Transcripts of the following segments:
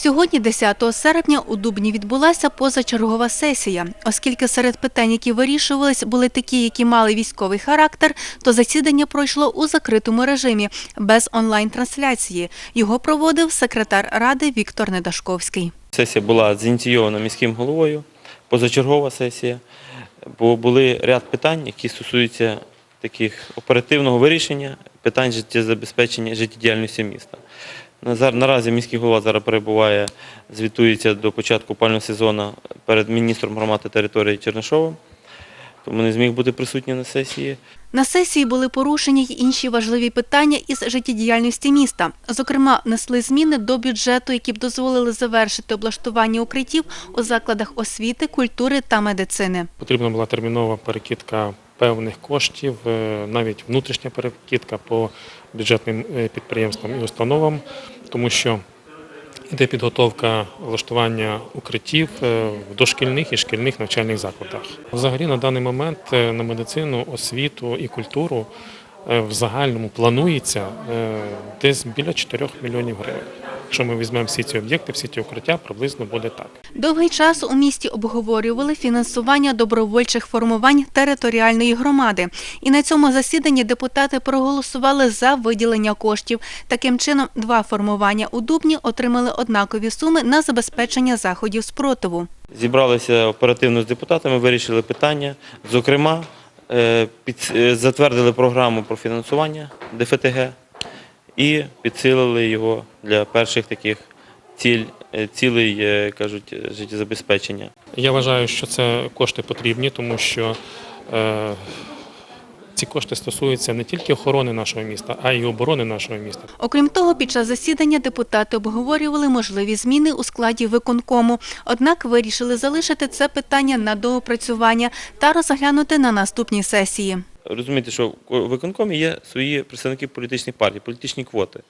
Сьогодні, 10 серпня, у Дубні відбулася позачергова сесія. Оскільки серед питань, які вирішувались, були такі, які мали військовий характер, то засідання пройшло у закритому режимі, без онлайн-трансляції. Його проводив секретар ради Віктор Недашковський. Сесія була зініційована міським головою, позачергова сесія, бо були ряд питань, які стосуються таких оперативного вирішення питань життєзабезпечення життєдіяльності міста. На Наразі міський голова зараз перебуває, звітується до початку опалювального сезону перед міністром громади території Чернишовим, тому не зміг бути присутній на сесії. На сесії були порушені й інші важливі питання із життєдіяльності міста. Зокрема, внесли зміни до бюджету, які б дозволили завершити облаштування укриттів у закладах освіти, культури та медицини. Потрібна була термінова перекидка певних коштів, е, навіть внутрішня перекидка по бюджетним е, підприємствам і установам, тому що йде підготовка влаштування укриттів е, в дошкільних і шкільних навчальних закладах. Взагалі на даний момент на медицину, освіту і культуру в загальному планується десь біля 4 мільйонів гривень. Якщо ми візьмемо всі ці об'єкти, всі ці укриття, приблизно буде так. Довгий час у місті обговорювали фінансування добровольчих формувань територіальної громади. І на цьому засіданні депутати проголосували за виділення коштів. Таким чином, два формування у Дубні отримали однакові суми на забезпечення заходів спротиву. Зібралися оперативно з депутатами, вирішили питання. Зокрема, е, під- е, затвердили програму про фінансування ДФТГ і підсилили його для перших таких ціль, е, цілей, е, кажуть, життєзабезпечення. Я вважаю, що це кошти потрібні, тому що е, ці кошти стосуються не тільки охорони нашого міста, а й оборони нашого міста. Окрім того, під час засідання депутати обговорювали можливі зміни у складі виконкому. Однак вирішили залишити це питання на доопрацювання та розглянути на наступній сесії. Розумієте, що в виконкомі є свої представники політичних партій, політичні квоти.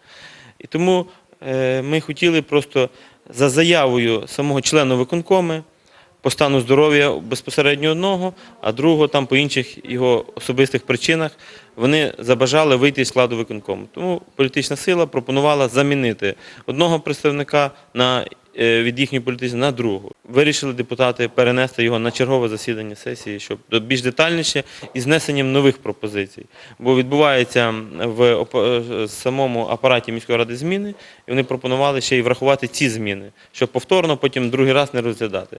І тому е, ми хотіли просто за заявою самого члена виконкому по стану здоров'я безпосередньо одного, а другого там по інших його особистих причинах вони забажали вийти з складу виконкому. Тому політична сила пропонувала замінити одного представника на від їхньої політичної на другу. Вирішили депутати перенести його на чергове засідання сесії, щоб більш детальніше і знесенням нових пропозицій. Бо відбувається в е, самому апараті міської ради зміни, і вони пропонували ще й врахувати ці зміни, щоб повторно потім другий раз не розглядати.